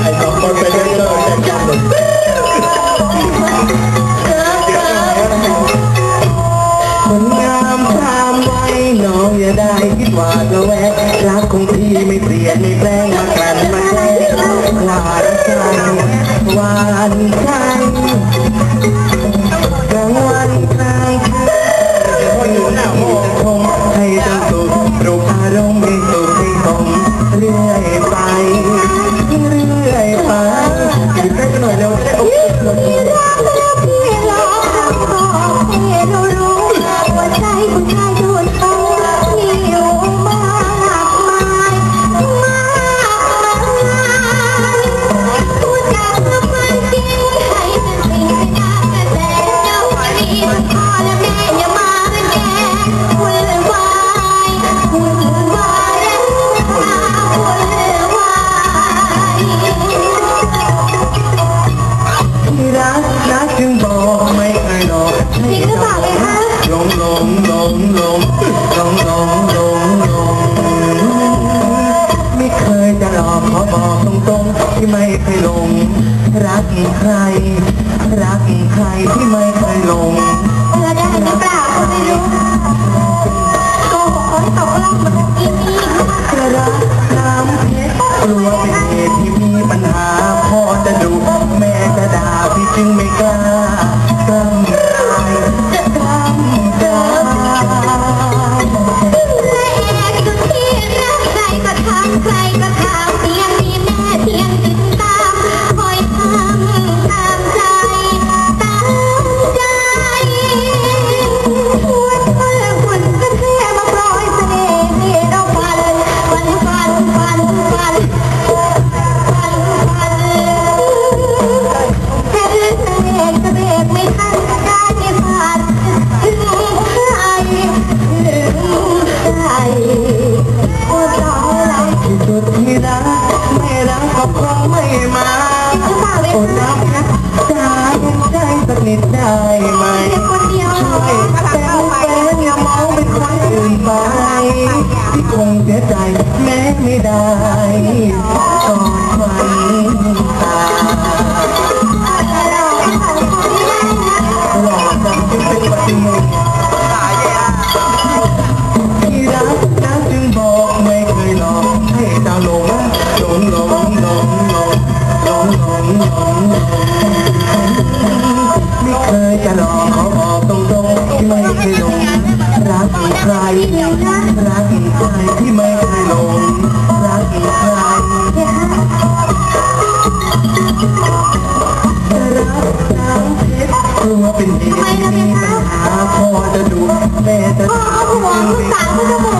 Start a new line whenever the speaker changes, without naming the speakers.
ไอ้สองคนเป็นเลเตอร์เต้นกันหมดคนงามพรามไว้น้องอย่าได้คิดหวาดระแวงรักของพี่ไม่เปลี่ยนไม่แปลงมากลั่นมาแกล้งคลาด
ใจหวาน
ใจ ใคร รักใครที่ไม่เคยลง
หั
ว
ใจที่
สุดที่รักไม่รักก็คงไม่มา
หรืาอดท
นารักนะจ้าเห็สนิดได้ไหม
เด็กคนเดียว
ช่ลัเข้าไปตื่นไปที่คงเสียใจแม้ไม่ได้ ทำไมล่ะแม่คะพอจะดูแม่จะดู
พ่อมอคุสาวจะบ
อ